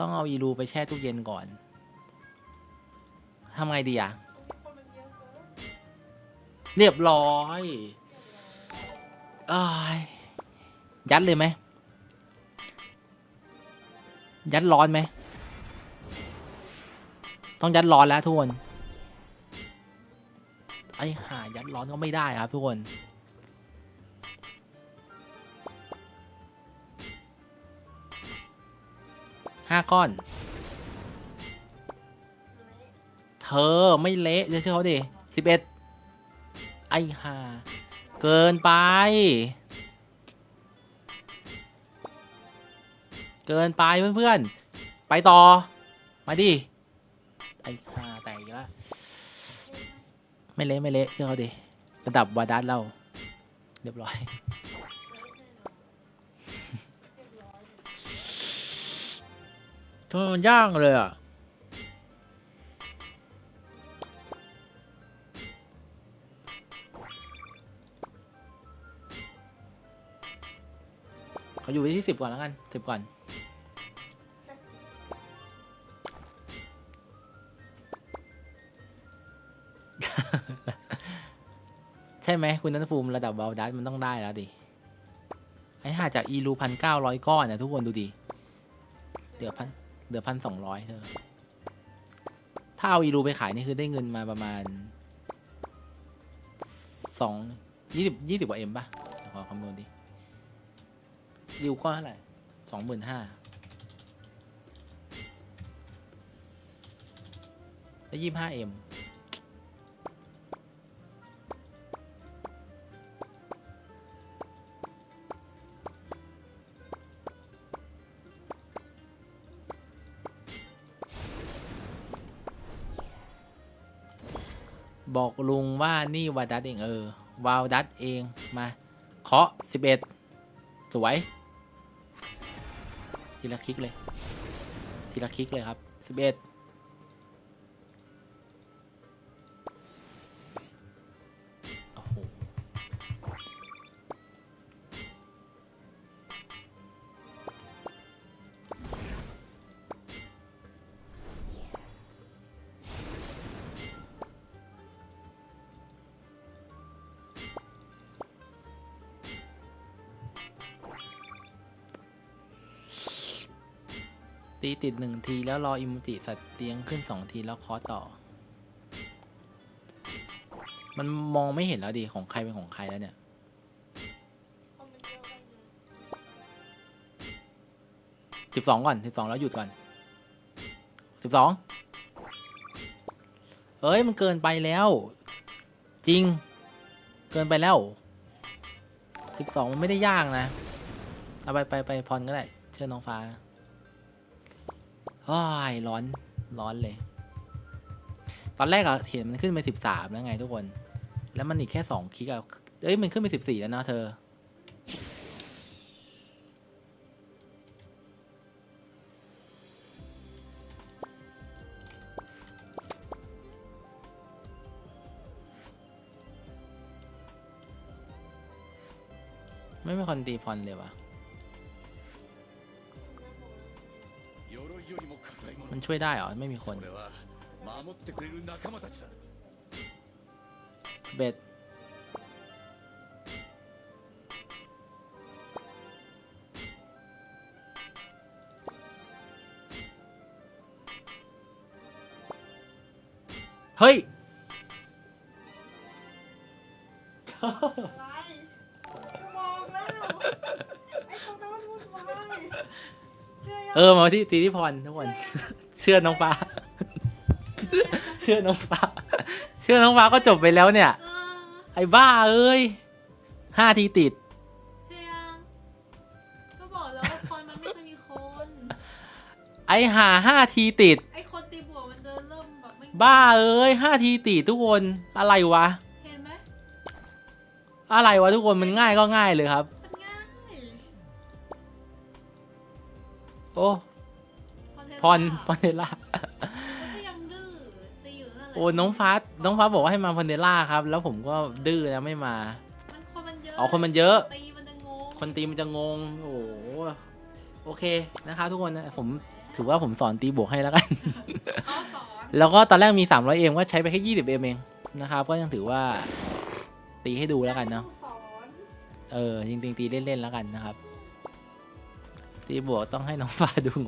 ต้องเอาอีรูไปแช่ตู้เย็นก่อนทำไงดีอะเรียบร้อยอายยัดเลยไหม ยัดร้อนไหม ต้องยัดร้อนแล้วทุกคน ไอ้ห่ายัดร้อนก็ไม่ได้ครับทุกคน ห้าก้อน เธอไม่เละจะเชื่อเขาดิสิบเอ็ดไอ้ห่าเกินไป เกินไปเพื่อนๆ ไปต่อ มาดิ ไอ้ห่าแตกอีกแล้ว ไม่เละไม่เละเชื่อเขาดิระดับวาดัสเรา เรียบร้อย ทำไมมันย่างเลยอะเขาอยู่ที่สิบก่อนแล้วกันสิบก่อน ใช่ไหมคุณนันทภูมิระดับเบลดัสมันต้องได้แล้วดิ ไอ้ห่าจากอีรูพันเก้าร้อยก้อนนะทุกคนดูดิเดี๋ยวพัน เดือพันสองร้อยเธอ ถ้าเอาอีรูไปขายนี่คือได้เงินมาประมาณสองยี่สิบยี่สิบกว่าเอ็มป่ะขอคำนวณดิริวก็เท่าไหร่สองหมื่นห้าแล้วยี่ห้าเอ็ม บอกลุงว่านี่วาดัตเองเออวาวดัตเองมาเคาะสิบเอ็ดสวย ทีละคลิกเลย ทีละคลิกเลยครับสิบเอ็ด ตีติดหนึ่งทีแล้วรออิมูจิสัตว์เตียงขึ้นสองทีแล้วคอต่อ มันมองไม่เห็นแล้วดิของใครเป็นของใครแล้วเนี่ย สิบสองก่อนสิบสองแล้วหยุดก่อน สิบสอง เอ้ยมันเกินไปแล้ว จริง เกินไปแล้ว สิบสองมันไม่ได้ยากนะ เอาไปไปไปพรก็ได้ เชื่อน้องฟ้า อ้ายร้อนร้อนเลย ตอนแรกอะเห็นมันขึ้นไปสิบสามแล้วไงทุกคน แล้วมันอีกแค่สองคลิกอะเอ้ยมันขึ้นไปสิบสี่แล้วนะเธอ ไม่มีคนตีพรเลยวะ鎧ันช่วยได้เหรอ ไม่มีคนเบ็ดเฮ้ยไรมองแล้ว ไอ้คนนั้นมันวุ่นวย เออมาที่ตีที่พรทุกคน เชื่อน้องฟ้า เชื่อน้องฟ้า เชื่อน้องฟ้าก็จบไปแล้วเนี่ยเออไอ้บ้าเอ้ยห้าทีติดเตียงก็บอกแล้วว่าคนมันไม่เคยมีคน ไอ้หาห้าทีติด ไอ้คนตีบวกมันจะเริ่มแบบไม่บ้าเอ้ยห้าทีติดทุกคนอะไรวะ เห็นไหมอะไรวะทุกคนมันง่ายก็ง่ายเลยครับ โอ้พรพรเนล่าโอ้น้องฟ้าน้องฟ้าบอกว่าให้มาพรเนล่าครับ แล้วผมก็ดื้อแล้วไม่มาเอะอ๋อคนมันเยอะคนตีมันจะงง โอ้โหโอเคนะคะทุกคนนะผมถือว่าผมสอนตีบวกให้แล้วกันแล้วก็ตอนแรกมี 300เอ็มก็ใช้ไปแค่ 20เอ็มเองนะครับ ก็ยังถือว่าตีให้ดูแล้วกันเนาะ สอน เออจริงๆตีเล่นๆแล้วกันนะครับ ตีบวกต้องให้น้องฟ้าดูง